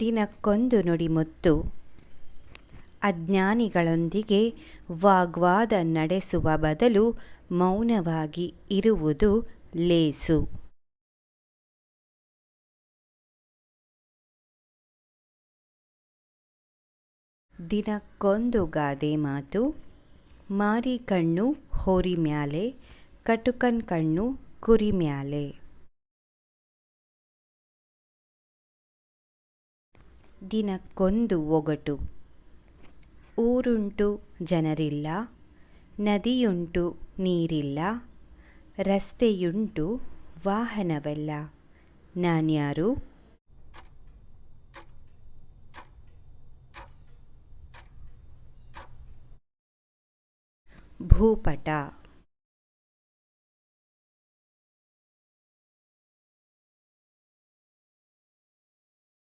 ದಿನಕ್ಕೊಂದು ನುಡಿಮುತ್ತು. ಅಜ್ಞಾನಿಗಳೊಂದಿಗೆ ವಾಗ್ವಾದ ನಡೆಸುವ ಬದಲು ಮೌನವಾಗಿ ಇರುವುದು ಲೇಸು. ದಿನಕ್ಕೊಂದು ಗಾದೆ ಮಾತು, ಮಾರಿ ಕಣ್ಣು ಹೋರಿ ಮ್ಯಾಲೆ, ಕಟುಕನ್ ಕಣ್ಣು ಕುರಿ ಮ್ಯಾಲೆ. ದಿನಕ್ಕೊಂದು ಒಗಟು. ಊರುಂಟು ಜನರಿಲ್ಲ ನದಿಯುಂಟು ನೀರಿಲ್ಲ ರಸ್ತೆಯುಂಟು ವಾಹನವಿಲ್ಲ. ನಾನ್ಯಾರು? ಭೂಪಟ